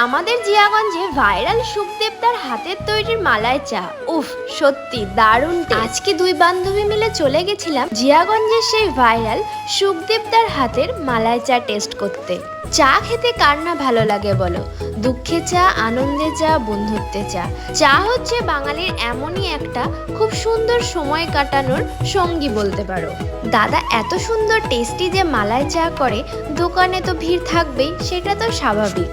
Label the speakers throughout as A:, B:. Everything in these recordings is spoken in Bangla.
A: আমাদের জিয়াগঞ্জে ভাইরাল সুখদেবদার হাতের তৈরির মালাই চা। উফ, সত্যি দারুণ আজকে দুই বান্ধবী মিলে চলে গেছিলাম জিয়াগঞ্জের সেই ভাইরাল সুখদেবদার হাতের মালাই চা টেস্ট করতে। চা খেতে কার না ভালো লাগে বলো? দুঃখে চা, আনন্দে চা, বন্ধুত্বে চা। চা হচ্ছে বাঙালির এমনই একটা খুব সুন্দর সময় কাটানোর সঙ্গী বলতে পারো। দাদা, এত সুন্দর টেস্টি যে মালাই চা করে, দোকানে তো ভিড় থাকবেই, সেটা তো স্বাভাবিক।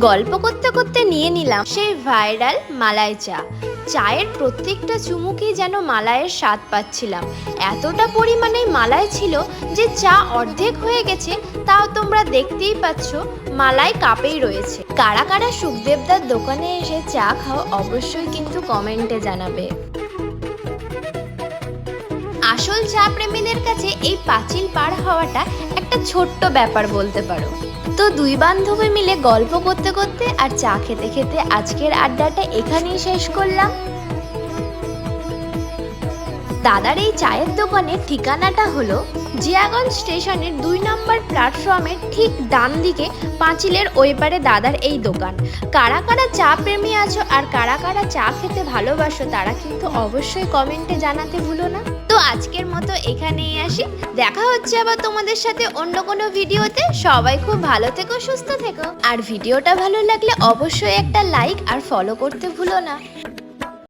A: গল্প করতে করতে নিয়ে নিলাম সেই ভাইরাল মালাই চা। চায়ের প্রত্যেকটা চুমুকেই যেন মালাইয়ের স্বাদ পাচ্ছিলাম। এতটা পরিমাণে মালাই ছিল যে চা অর্ধেক হয়ে গেছে, তাও তোমরা দেখতেই পাচ্ছ মালাই কাপেই রয়েছে। কারা কারা সুখদেবদার দোকানে এসে চা খাও অবশ্যই কিন্তু কমেন্টে জানাবে। আসল চা প্রেমীদের কাছে এই পাঁচিল পার হওয়াটা একটা ছোট্ট ব্যাপার বলতে পারো। তো দুই বান্ধবী মিলে গল্প করতে করতে আর চা খেতে খেতে আজকের আড্ডাটা এখানেই শেষ করলাম। দাদার এই চায়ের দোকানের ঠিকানাটা হলো জিয়াগঞ্জ স্টেশনের দুই নম্বর প্ল্যাটফর্মের ঠিক ডান দিকে পাঁচিলের ওই পারে দাদার এই দোকান। কারা কারা চা প্রেমী আছো আর কারা কারা চা খেতে ভালোবাসো তারা কিন্তু অবশ্যই কমেন্টে জানাতে ভুলো না। তো আজকের মতো এখানেই আসি। দেখা হচ্ছে আবার তোমাদের সাথে অন্য কোনো ভিডিওতে। সবাই খুব ভালো থেকো, সুস্থ থেকো। আর ভিডিওটা ভালো লাগলে অবশ্যই একটা লাইক আর ফলো করতে ভুলো না।